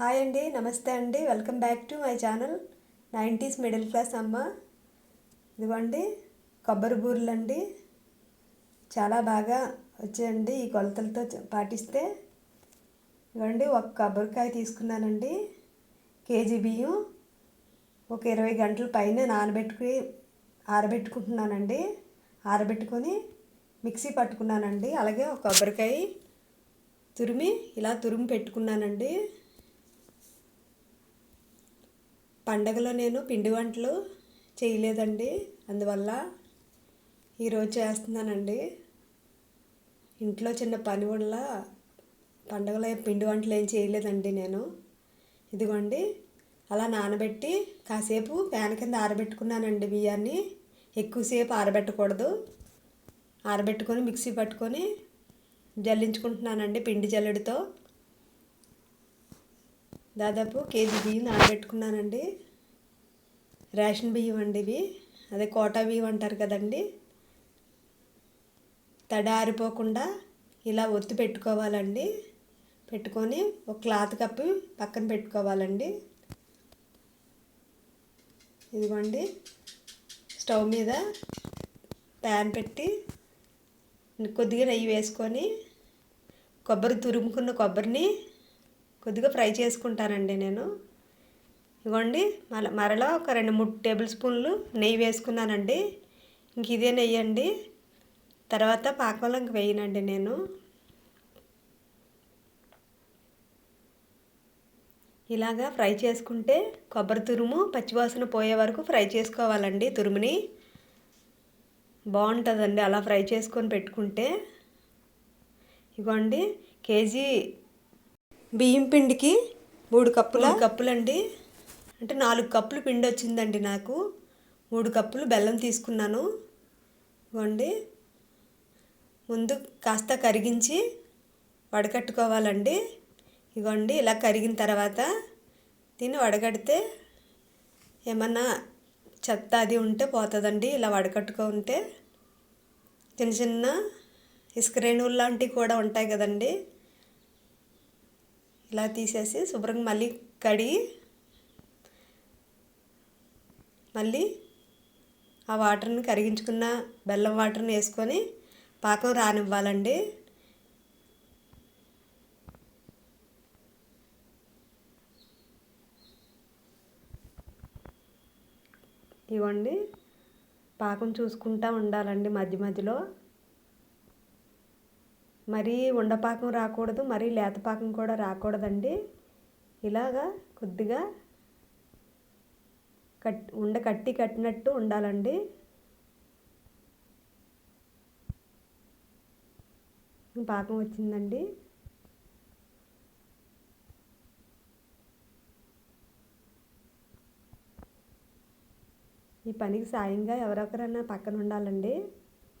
Hi అండి నమస్తే అండి. Welcome back to my channel. Nineties middle class అమ్మ. ఇదిగోండి కొబ్బరి బూరెలు అండి చాలా బాగా వచ్చాయండి ఈ కొలతలతో పాటిస్తే. ఇదిగోండి ఒక కొబ్బరికాయ తీసుకున్నానండి. కేజీ బియ్యం ఒక ఇరవై గంటల పైన నానబెట్టుకుని ఆరబెట్టుకుంటున్నానండి. ఆరబెట్టుకొని మిక్సీ పట్టుకున్నానండి. అలాగే ఒక కొబ్బరికాయ తురిమి ఇలా తురిమి పెట్టుకున్నానండి. పండగలో నేను పిండి వంటలు చేయలేదండి. అందువల్ల ఈరోజు చేస్తున్నానండి. ఇంట్లో చిన్న పని వల్ల పండగలో పిండి వంటలు ఏం చేయలేదండి నేను. ఇదిగోండి అలా నానబెట్టి కాసేపు ఫ్యాన్ కింద ఆరబెట్టుకున్నానండి బియ్యాన్ని. ఎక్కువసేపు ఆరబెట్టకూడదు. ఆరబెట్టుకొని మిక్సీ పట్టుకొని జల్లించుకుంటున్నానండి పిండి జల్లెడితో. దాదాపు కేజీ బియ్యం నానబెట్టుకున్నానండి. రేషన్ బియ్యం అండి ఇవి. అదే కోటా బియ్యం అంటారు కదండి. తడి ఆరిపోకుండా ఇలా ఒత్తి పెట్టుకోవాలండి. పెట్టుకొని ఒక క్లాత్ కప్పి పక్కన పెట్టుకోవాలండి. ఇదిగోండి. స్టవ్ మీద ప్యాన్ పెట్టి కొద్దిగా నెయ్యి వేసుకొని కొబ్బరి తురుముకున్న కొబ్బరిని కొద్దిగా ఫ్రై చేసుకుంటానండి నేను. ఇగోండి మళ్ళీ మరలా ఒక రెండు మూడు టేబుల్ స్పూన్లు నెయ్యి వేసుకున్నానండి. ఇంక ఇదే నెయ్యి అండి. తర్వాత పాకంలో ఇంక వేయనండి నేను. ఇలాగా ఫ్రై చేసుకుంటే కొబ్బరి తురుము పచ్చివాసన పోయే వరకు ఫ్రై చేసుకోవాలండి తురుముని. బాగుంటుందండి అలా ఫ్రై చేసుకొని పెట్టుకుంటే. ఇగోండి కేజీ బియ్యం పిండికి మూడు కప్పుల? కప్పులండి. అంటే నాలుగు కప్పులు పిండి వచ్చిందండి నాకు. మూడు కప్పులు బెల్లం తీసుకున్నాను. ఇగోండి ముందు కాస్త కరిగించి వడకట్టుకోవాలండి. ఇగోండి ఇలా కరిగిన తర్వాత దీన్ని వడగడితే ఏమన్నా చెత్త అది ఉంటే పోతుందండి. ఇలా వడకట్టుకుంటే చిన్న చిన్న ఇసుక రేణువులు లాంటివి కూడా ఉంటాయి కదండి. ఇలా తీసేసి శుభ్రంగా మళ్ళీ కడిగి మళ్ళీ ఆ వాటర్ని కరిగించుకున్న బెల్లం వాటర్ని వేసుకొని పాకం రానివ్వాలండి. ఇవ్వండి. పాకం చూసుకుంటూ ఉండాలండి మధ్య మధ్యలో. మరీ ఉండపాకం రాకూడదు మరీ లేతపాకం కూడా రాకూడదండి. ఇలాగా కొద్దిగా కట్ ఉండ కట్టి కట్టినట్టు ఉండాలండి. పాకం వచ్చిందండి. ఈ పనికి సాయంగా ఎవరొకరన్నా పక్కన ఉండాలండి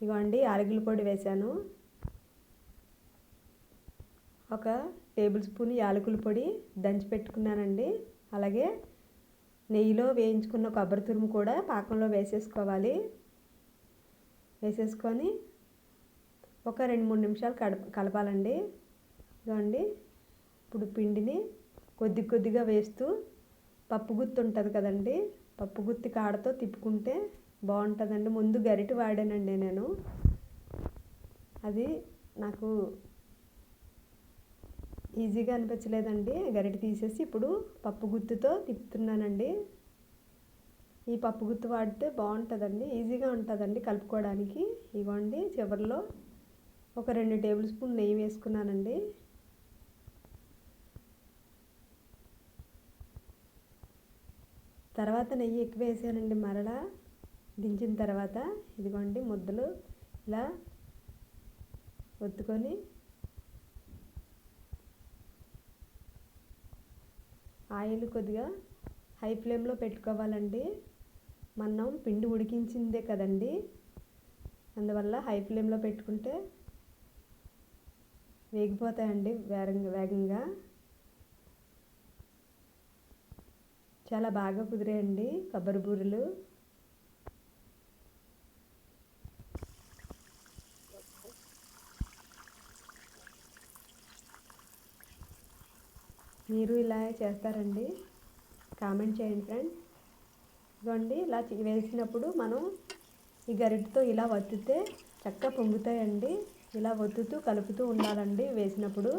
ఇగోండి ఆరుగుల పొడి వేశాను. ఒక టేబుల్ స్పూన్ యాలకుల పొడి దంచి పెట్టుకున్నానండి. అలాగే నెయ్యిలో వేయించుకున్న కొబ్బరి తురుము కూడా పాకంలో వేసేసుకోవాలి. వేసేసుకొని ఒక రెండు మూడు నిమిషాలు కడప కలపాలండి. ఇదిగోండి. ఇప్పుడు పిండిని కొద్ది కొద్దిగా వేస్తూ పప్పు గుత్తి ఉంటుంది కదండి. పప్పు గుత్తి కాడతో తిప్పుకుంటే బాగుంటుందండి. ముందు గరిటె వాడానండి నేను. అది నాకు ఈజీగా అనిపించలేదండి. గరిటె తీసేసి ఇప్పుడు పప్పు గుత్తుతో తిప్పుతున్నానండి. ఈ పప్పు గుత్తు వాడితే బాగుంటుందండి. ఈజీగా ఉంటుందండి కలుపుకోవడానికి. ఇవ్వండి చివరిలో ఒక రెండు టేబుల్ స్పూన్ నెయ్యి వేసుకున్నానండి. తర్వాత నెయ్యి ఎక్కువ వేసానండి మరలా. దించిన తర్వాత ఇదిగోండి ముద్దలు ఇలా ఒత్తుకొని ఆయిల్ కొద్దిగా హై ఫ్లేమ్లో పెట్టుకోవాలండి. మనం పిండి ఉడికించిందే కదండి. అందువల్ల హై ఫ్లేమ్లో పెట్టుకుంటే వేగిపోతాయండి వేగంగా వేగంగా. చాలా బాగా కుదిరాయండి కొబ్బరి బూరెలు. మీరు ఇలా చేస్తారండి. కామెంట్ చేయండి ఫ్రెండ్స్. ఇదిగోండి ఇలా వేసినప్పుడు మనం ఈ గరిటతో ఇలా వత్తితే చక్కగా పొంగుతాయండి. ఇలా వత్తుతూ కలుపుతూ ఉండాలండి వేసినప్పుడు.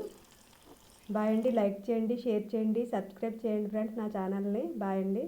బాయ్ అండి లైక్ చేయండి షేర్ చేయండి సబ్స్క్రైబ్ చేయండి ఫ్రెండ్స్ నా ఛానల్ని. బాయ్ అండి.